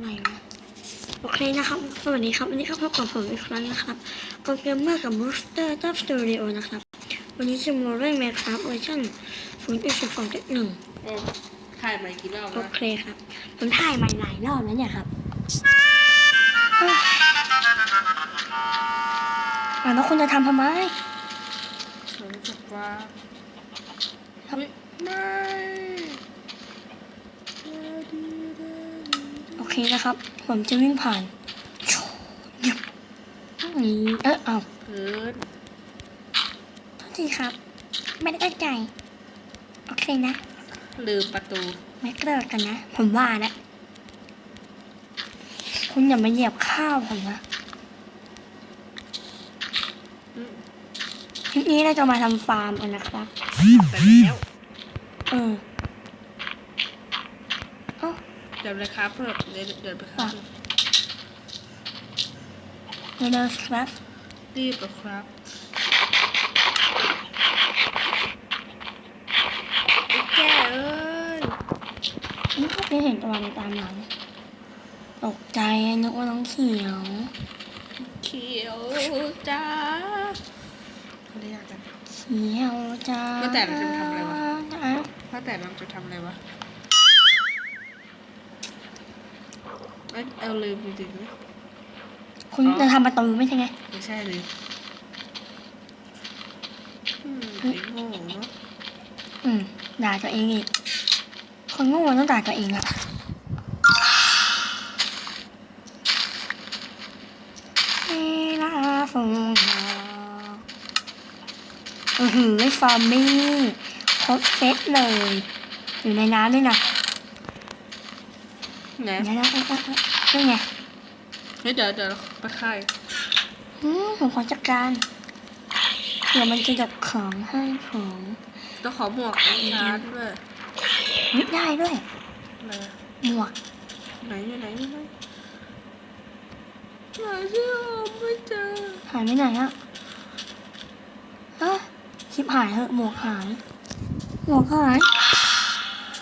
ไหนวะโอเคนะครับ สวัสดีครับ วันนี้ก็พบกับผมอีกครั้งนะครับโปรแกรมเมอร์กับบูสเตอร์ทับสตูดิโอนะครับ วันนี้จะมาเรื่อง Minecraft เวอร์ชัน0.12.1โอ้ถ่ายใหม่กี่รอบโอแล้วเคครับ ผมถ่ายใหม่หลายรอบแล้วเนี่ยครับเฮ้ยอะแล้วคุณจะทำทำไมผมรู้สึกว่าครับเฮ้ยไม่ โอเคนะครับ ผมจะวิ่งผ่านโชว์หยุบนี่เออเอาเกินโทษทีครับ ไม่ได้ตั้งใจ โอเคนะ ลืมประตู ไม่เกลิกกันนะ ผมว่านะ คุณอย่ามาเหยียบข้าวผมนะอืมคลิปนี้เราจะมาทำฟาร์มกันนะครับไปแล้ว เออเอ้า เดี๋ยวเลยครับเพิ่มเดี๋ยวเดี๋ยวไปครับเดี๋ยวเดินครับ รีบเหรอครับไอ้แก่เอ้ยนี่ก็ไปเห็นตัวในตามหลังตกใจนึกว่าน้องเขียว เขียวจ้าเขาเรียกกันเขียวจ้าว่าแต่เราจะไปทำอะไรวะอ่ว่าแต่เราจะทำอะไรวะ เอ้ยเอาลืมจริงๆนะคุณจะทำประตูไม่ใช่ไง ไม่ใช่เลยอืมไอ้โง่เนาะอืม ด่าตัวเองอีก คนโง่ต้องด่าตัวเองอะเวลาส่งมาอือหือฟอร์มี่ครบเซตเลย อยู่ในน้ำด้วยนะ ไงเดี๋ยวนะเอ้ยเอ้ยเอ้ยนี่ไงเฮ้ยเดี๋ยวเดี๋ยวไปค่ายอืมผมขอจัดการเดี๋ยวมันจะดกของให้ผมต้องขอหมวกไอ้ชาร์จด้วยนึกได้ด้วยอะไรอะหมวกไหนอยู่ไหนอยู่ไหนหาที่หอมไม่เจอหายไปไหนอะฮะคลิปหายเหอะหมวกหายหมวกหาย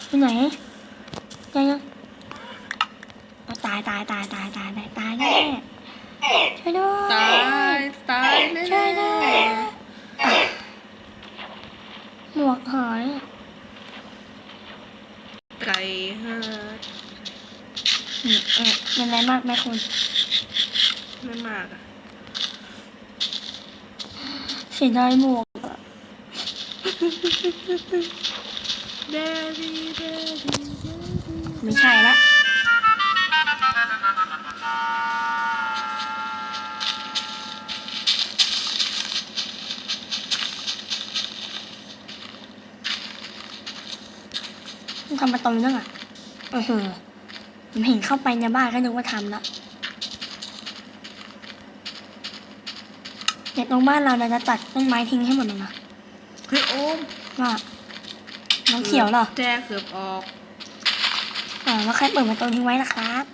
ไปไหนยังยังเอาตายตายตายตายตายตายตายแน่ช่วยด้วยตายตายแน่ช่วยด้วยหมวกหายไก่ฮะอืมเออเป็นไรมากไหมคุณไม่มากอะเสียดายหมวกอะเดดีเดดีไม่ใช่ละ ทำประตูนั่งอะเอออผมเห็นเข้าไปในบ้านก็นึกว่าทำละเด็กตรงบ้านเราเราจะตัดต้นไม้ทิ้งให้หมดเลยนะเฮ้ยโอมว่าน้องเขียวเหรอแจ้เกือบออกอ๋อแล้วใครเปิดประตูทิ้งไว้ล่ะครับ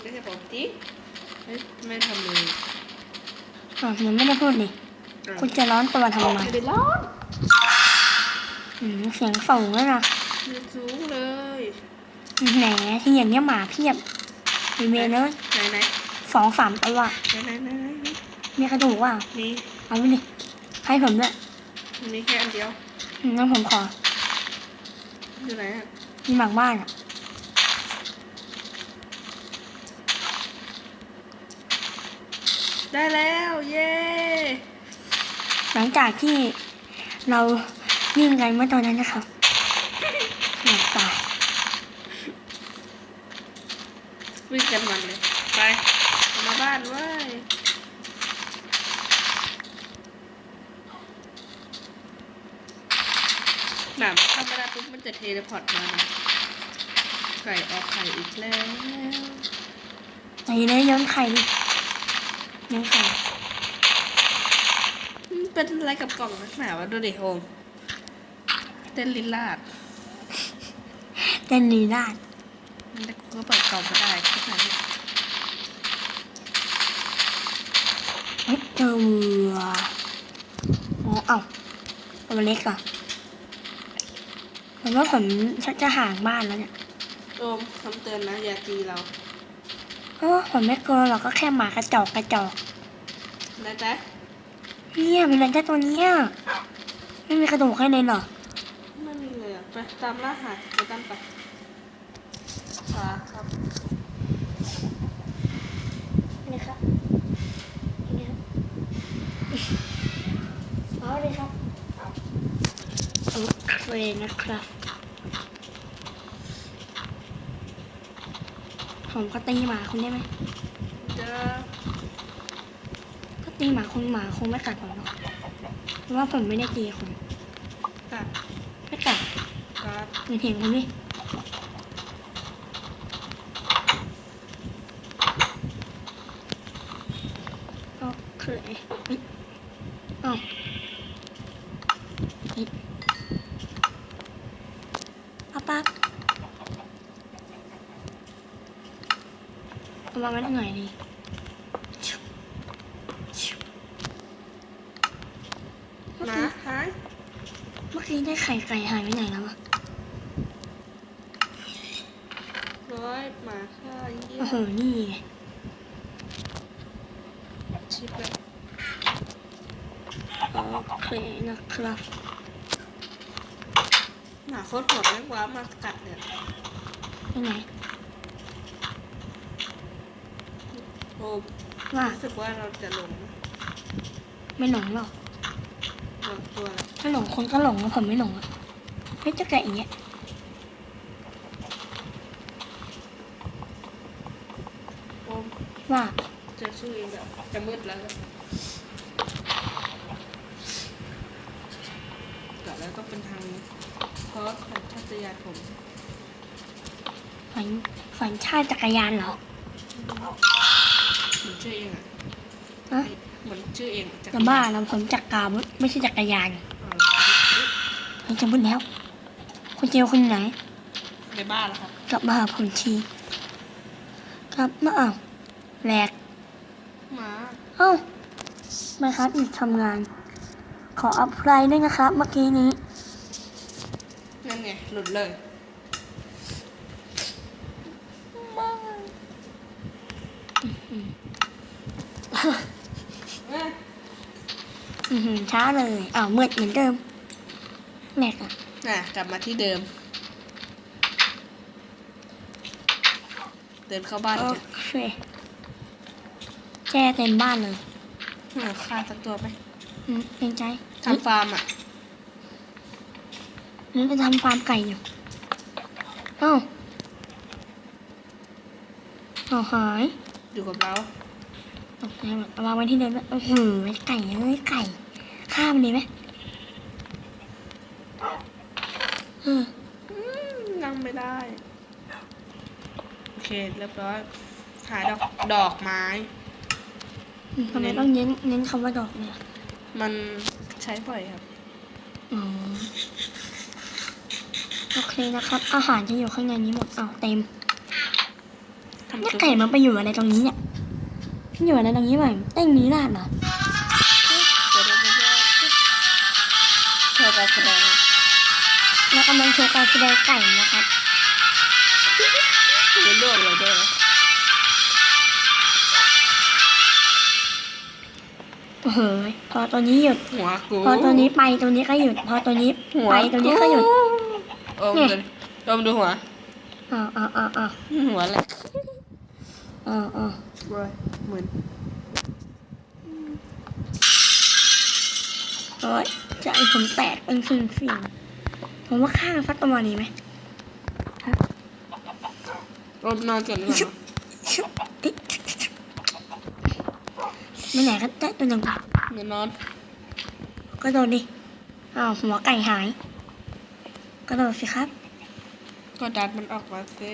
ไม่ใช่ผมจิ๊กเฮ้ยไม่ทำเลยอ๋อผมไม่ได้พูดนี่คุณจะร้อนตัวทำไมไม่ได้ร้อนอืมเสียงส่งแล้วนะ ไม่สูงเลยแหมที่อย่างเงี้ยหมาเพียบมีเมเนอะไหนไหนสองสามตัวไหนไหนไหนไหนไหนมีกระดูกว่านี่เอาไปดิให้ผมด้วยมีแค่อันเดียวอืมงั้นผมขออยู่ไหนอะมีหมักบ้านอะได้แล้วเย้หลังจากที่เราวิ่งกันเมื่อตอนนั้นนะครับ หนักตายวิ่งกันมันเลย ไปเอามาบ้านเว้ยหนามธรรมดาปุ๊บมันจะเทเลพอร์ตมานะไก่ออกไข่อีกแล้วตีเลยย้อนไข่ดิย้อนไข่มันเป็นอะไรกับกล่องนักหนาวะดูดิโฮมเต้นลิลลาด เต้นลีลาดมันก็เปิดกล่องก็ได้ก็ได้เฮ้ยเจอวัวอ๋อเอ้าตัวเล็กอะผมว่าผมชักจะห่างบ้านแล้วเนี่ยโอมคำเตือนนะ อย่าตีเราเออผมไม่กลัวหรอกก็แค่หมากระจอกกระจอกนะจ๊ะเนี่ยมันเป็นแค่ตัวเนี้ยไม่มีกระดูกให้เลยเหรอ ไม่มีเลยอะ ไปตามล่าหาไปตามไป ค่ะครับนี่ครับนี่ครับเอาเลยครับโอเคนะครับผมก็ตีหมาคุณได้ไหมเจอก็ตีหมาคุณหมาคงไม่กัดผมหรอกเพราะว่าผมไม่ได้ตีคุณกัดไม่กัดกัดเห็นเห็นคุณดิ โอเคเฮ้ยเอ้าเฮ้ยป้าป้าเอาวางไว้ตรงไหนดีหมาหายเมื่อกี้ได้ไข่ไก่หายไปไหนแล้วอะร้อยหมาฆ่าเยี่ยโอ้โห นี่ไง ชิบเลย โอเคนะครับหมาโคตรโหดแม่งว้ามากัดเนี่ยไปไหนโอ้ว่ารู้สึกว่าเราจะหลงไม่หลงหรอกหลงตัวแล้วถ้าหลงคนก็หลงแล้วผมไม่หลงอะเฮ้ยเจะแกะอย่างเงี้ยโอ้ว่า เจอชื่อเองแบบจะมืดแล้วเนี่ยกัดแล้วก็เป็นทางนี้ เพราะสัญชาตญาณผมฝันฝันชาติจักรยานเหรอเหมือนชื่อเองอะฮะเหมือนชื่อเองอะจะบ้าแล้วผมจักรกาวุธไม่ใช่จักรยานเออเฮ้ยจะพูดแล้วคุณเจลคุณไหน ในบ้านแล้วครับกลับมาหาผมทีกลับมาอ้าวแหลก หมาเอ้าไม่ครับหยุดทำงาน ขออัพไลน์ด้วยนะครับ เมื่อกี้นี้ หลุดเลยเอ้ยอือหือช้าเลยอ้าวมืดเหมือนเดิมแหลกอะน่ะกลับมาที่เดิม เดินเข้าบ้านโอเถอะเคแจ้เต็มบ้านเลย หาฆ่าสักตัวไหมอืมเกรงใจ ทำฟาร์มอะ หรือจะทำฟาร์มไก่อยู่เอ้าเอาหายอยู่กับเราตกใจหมดเอาวางไว้ที่เดิมแล้วโอ้โหไก่เอ้ยไก่ฆ่ามันดีไหมเอออืมนั่งไม่ได้ โอเค เรียบร้อยหาดอกดอกไม้ทำไมต้องเน้นเน้นคำว่าดอกเนี่ย มันใช้บ่อยครับ อ๋อโอ เคนะครับ อาหารจะอยู่ข้างในนี้หมดอ้าวเต็มทำเนี่ยซุปไก่มันไปอยู่อะไรตรงนี้เนี่ยมันอยู่อะไรตรงนี้ไหมเต้งนี้ราดเหรอเดี๋ยวเดี๋ยวเดี๋ยวเดี๋ยวโชว์การแสดงแล้วกำลังโชว์การแสดงไก่นะครับเดี๋ยวลวกเลยเด้อโอ้โหพอตัวนี้หยุด หัวกู พอตัวนี้ไปตัวนี้ก็หยุด พอตัวนี้หัวไปตัวนี้ก็หยุด โอมดูโอมดูหัว อ้าวอ้าวอ้าวอ้าวหัวอะไรอ้าวอ้าวเว้ยเหมือนโอ้ยใจผมแตกเป็นสิ่งสิ่งผมว่าฆ่าสักประมาณนี้ไหมโอมนอนก่อนดีกว่าเนอะชุบเอ๊ะไม่ไหนก็ได้ตัวหนึ่งป่ะเดี๋ยวนอนกระโดดดิ อ้าวหัวไก่หาย กระโดดสิครับก็ดันมันออกมาสิ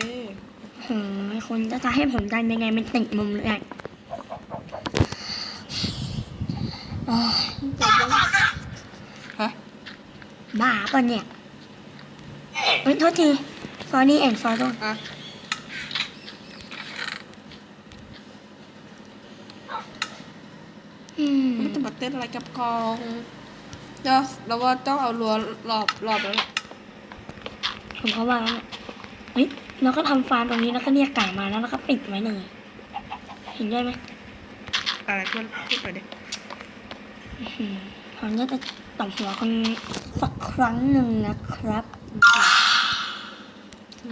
โอ้ยคนจะจะให้ผมดันยังไงมันติดมุมเลยอะโอ้ยฮะบ้าปะเนี่ยเฮ้ยโทษที sorry and sorry อะอืมมันจะมาเต้นอะไรกับกองเดี๋ยวเราว่าต้องเอารั้วรอบรอบแล้วแหละ ผมเขาว่าแล้วเนี่ยเฮ้ยเราก็ทำฟาร์มตรงนี้แล้วก็เรียกไก่มาแล้วแล้วก็ปิดไว้เลยเห็นด้วยไหมอะไรพูดพูดไปดิอืมผมน่าจะตบหัวคนสักครั้งหนึ่งนะครับ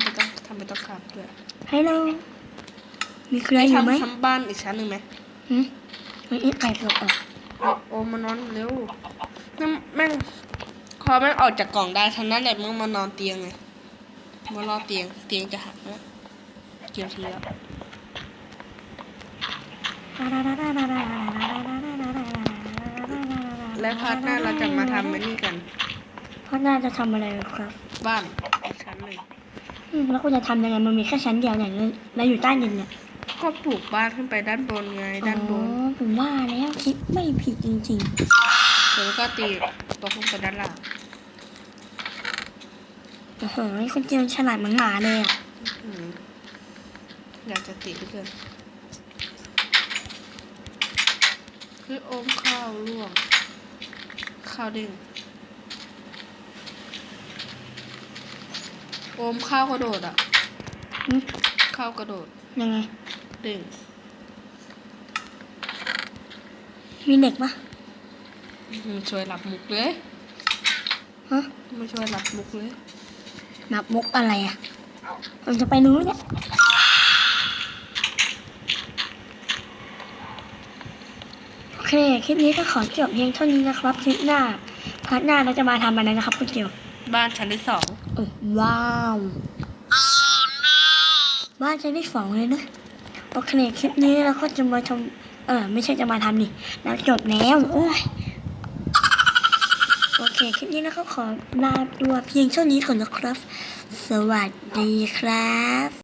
ไม่ต้องทำไม่ต้องขับด้วยฮัลโหลมีใครอยู่ไหมทำทำบ้านอีกชั้นหนึ่งไหมหืมไม่ไก่สดอะโอโอมานอนเร็วนั่นแม่งพอแม่งออกจากกล่องได้ทันนั้นแหละแม่งมานอนเตียงไง มารอเตียง เตียงจะหักแล้วเกี่ยวทีแล้วและพาร์ทหน้าเราจะมาทำมันนี่กัน พาร์ทหน้าจะทำอะไรครับ บ้านอีกชั้นหนึ่งอืมแล้วคุณจะทำยังไงมันมีแค่ชั้นเดียวเนี่ยแล้วอยู่ใต้ดินเนี่ยก็ปลูกบ้านขึ้นไปด้านบนไงด้านบนอ๋อผมว่าแล้วคิดไม่ผิดจริงแล้วก็ตีตกลงไปด้านล่างๆ โอ้โหคนเจียนฉลาดเหมือนหมาเลยอะอืมอยากจะตีเหลือเกินคือโอมข้าวร่วงข้าวเด้งโอมข้าวกระโดดอะหึข้าวกระโดดยังไงเด้งมีเด็กปะมันช่วยหลับมุกเลยฮะมันช่วยหลับมุกเลย นับมุกอะไรอะผมจะไปนู้นเนี่ยโอเค คลิปนี้ก็ขอจบเพียงเท่านี้นะครับ คลิปหน้าพาร์ทหน้าเราจะมาทำอะไรนะครับคุณเจียว บ้านชั้นที่สองโอ้ว้าว บ้านชั้นที่สองเลยนะโอเค คลิปนี้เราก็จะมาทำเออไม่ใช่จะมาทำนี่เราจบแล้วโอ้ย คคลิปนี้นะเราก็ขอลาตัวเพียงเท่านี้ก่อนนะครับ สวัสดีครับ